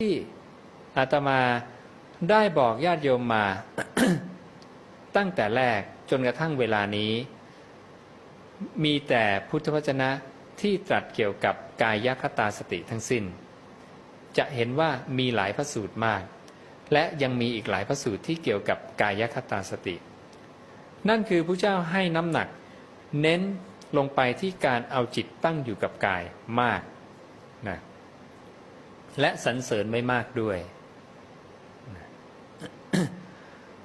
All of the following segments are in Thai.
ที่อาตมาได้บอกญาติโยมมา ตั้งแต่แรกจนกระทั่งเวลานี้ มีแต่พุทธวจนะที่ตรัสเกี่ยวกับกายคตาสติทั้งสิ้น จะเห็นว่ามีหลายพระสูตรมาก และยังมีอีกหลายพระสูตรที่เกี่ยวกับกายคตาสติ นั่นคือพระเจ้าให้น้ำหนัก เน้นลงไปที่การเอาจิตตั้งอยู่กับกายมากนะ และสรรเสริญไม่มากด้วย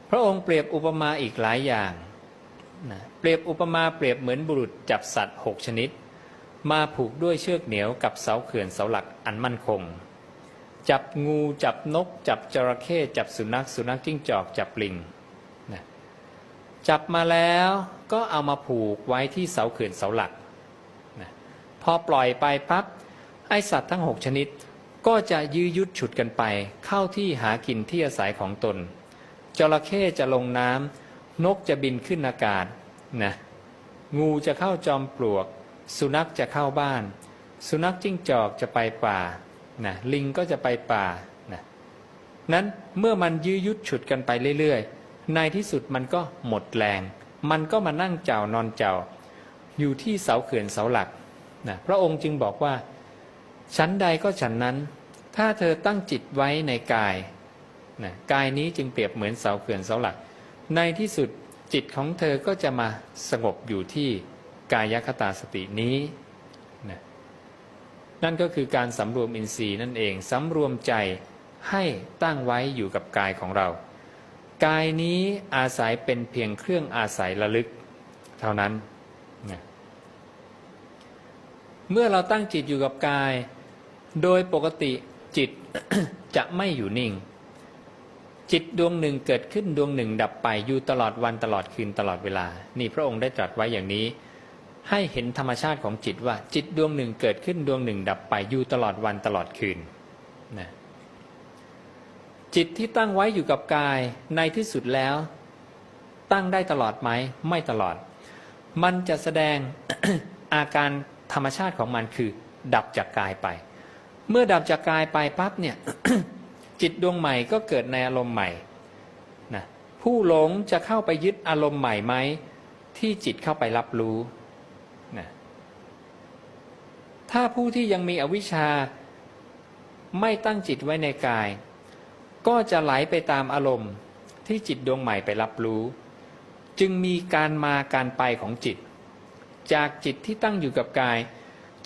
พระองค์เปรียบอุปมาอีกหลายอย่างนะเปรียบอุปมาเปรียบเหมือนบุรุษจับสัตว์หกชนิด มาผูกด้วยเชือกเหนียวกับเสาเขื่อนเสาหลักอันมั่นคง จับงูจับนก จับจระเข้จับสุนัขสุนัขจิ้งจอกจับลิงนะจับมาแล้วก็เอามาผูกไว้ที่เสาเขื่อนเสาหลักนะพอปล่อยไปปั๊บไอสัตว์ทั้งหกชนิด ก็จะยื้อยุดฉุดกันไป เข้าที่หากินที่อาศัยของตน จระเข้จะลงน้ำนกจะบินขึ้นอากาศนะงูจะเข้าจอมปลวก สุนัขจะเข้าบ้าน สุนัขจิ้งจอกจะไปป่านะลิงก็จะไปป่านะนั้นเมื่อมันยื้อยุดฉุดกันไปเรื่อยๆในที่สุดมันก็หมดแรง มันก็มานั่งเจ้านอนเจ้า อยู่ที่เสาเขื่อนเสาหลักนะพระองค์จึงบอกว่าชั้นใดก็ฉันนั้น ถ้าเธอตั้งจิตไว้ในกายนะกายนี้จึงเปรียบเหมือนเสาเขื่อนเสาหลัก ในที่สุดจิตของเธอก็จะมาสงบอยู่ที่กายคตาสตินี้นะนั่นก็คือการสำรวมอินทรีย์นั่นเองสำรวมใจให้ตั้งไว้อยู่กับกายของเรา กายนี้อาศัยเป็นเพียงเครื่องอาศัยระลึก เท่านั้นนะเมื่อเราตั้งจิตอยู่กับกาย โดยปกติ จิตจะไม่อยู่นิ่ง จิตดวงหนึ่งเกิดขึ้นดวงหนึ่ง ดับไปอยู่ตลอดวันตลอดคืนตลอดเวลา นี่พระองค์ได้ตรัสไว้อย่างนี้ ให้เห็นธรรมชาติของจิตว่าจิตดวงหนึ่งเกิดขึ้นดวงหนึ่ง ดับไปอยู่ตลอดวันตลอดคืนนะจิตที่ตั้งไว้อยู่กับกายในที่สุดแล้ว ตั้งได้ตลอดไหมไม่ตลอด มันจะแสดงอาการธรรมชาติของมันคือ ดับจากกายไป เมื่อดับจากกายไปปั๊บเนี่ยจิตดวงใหม่ก็เกิดในอารมณ์ใหม่นะผู้หลงจะเข้าไปยึดอารมณ์ใหม่ไหมที่จิตเข้าไปรับรู้นะถ้าผู้ที่ยังมีอวิชชาไม่ตั้งจิตไว้ในกาย ก็จะไหลไปตามอารมณ์ที่จิตดวงใหม่ไปรับรู้ จึงมีการมาการไปของจิต จากจิตที่ตั้งอยู่กับกาย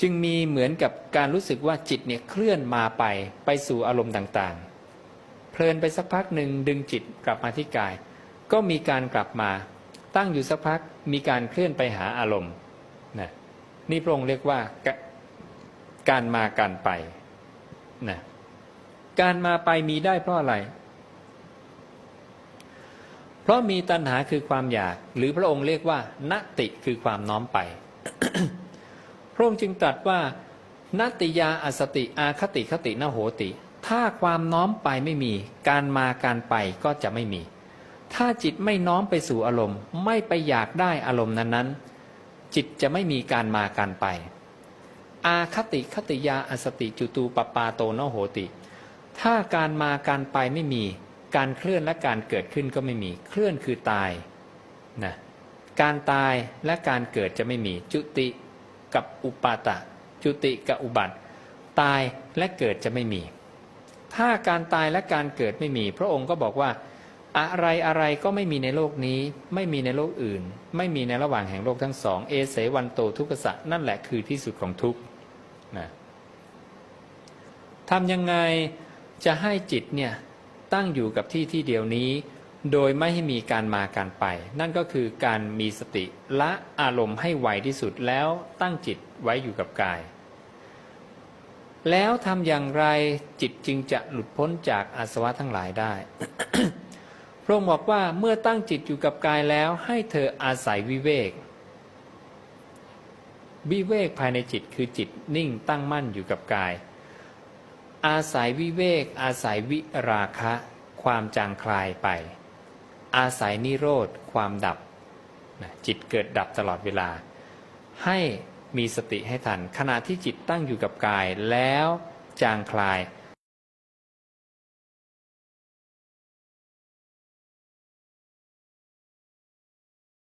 จึงมีเหมือนกับการรู้สึกว่าจิตเนี่ยเคลื่อนมาไปไปสู่อารมณ์ต่างๆ เพลินไปสักพักหนึ่งดึงจิตกลับมาที่กาย ก็มีการกลับมา ตั้งอยู่สักพักมีการเคลื่อนไปหาอารมณ์นะนี่พระองค์เรียกว่ากการมาการไปนะการมาไปมีได้เพราะอะไร เพราะมีตัณหาคือความอยาก หรือพระองค์เรียกว่านติคือความน้อมไป ระองค์จึงตรัสว่านติยาอสติอาคติคตินโหติ ถ้าความน้อมไปไม่มี การมาการไปก็จะไม่มี ถ้าจิตไม่น้อมไปสู่อารมณ์ ไม่ไปอยากได้อารมณ์นั้นๆ จิตจะไม่มีการมาการไป อาคติคติยาอสติจุตูปปาโตนโหติ ถ้าการมาการไปไม่มี การเคลื่อนและการเกิดขึ้นก็ไม่มี เคลื่อนคือตายนะการตายและการเกิดจะไม่มีจุติ กับอุปาตะ จุติกับอุบัติ ตายและเกิดจะไม่มี ถ้าการตายและการเกิดไม่มี พระองค์ก็บอกว่าอะไรอะไรก็ไม่มีในโลกนี้ ไม่มีในโลกอื่น ไม่มีในระหว่างแห่งโลกทั้งสอง เอเสวันโตทุกขสะนั่นแหละคือที่สุดของทุกข์นะทำยังไงจะให้จิตเนี่ยตั้งอยู่กับที่ที่เดียวนี้ โดยไม่ให้มีการมาการไป นั่นก็คือการมีสติละอารมณ์ให้ไวที่สุดแล้วตั้งจิตไว้อยู่กับกาย แล้วทำอย่างไรจิตจึงจะหลุดพ้นจากอาสวะทั้งหลายได้ พระองค์บอกว่าเมื่อตั้งจิตอยู่กับกายแล้วให้เธออาศัยวิเวก วิเวกภายในจิตคือจิตนิ่งตั้งมั่นอยู่กับกาย อาศัยวิเวก อาศัยวิราคะ ความจางคลายไป อาศัยนิโรธความดับนะจิตเกิดดับตลอดเวลา ให้มีสติให้ทัน ขณะที่จิตตั้งอยู่กับกายแล้วจางคลาย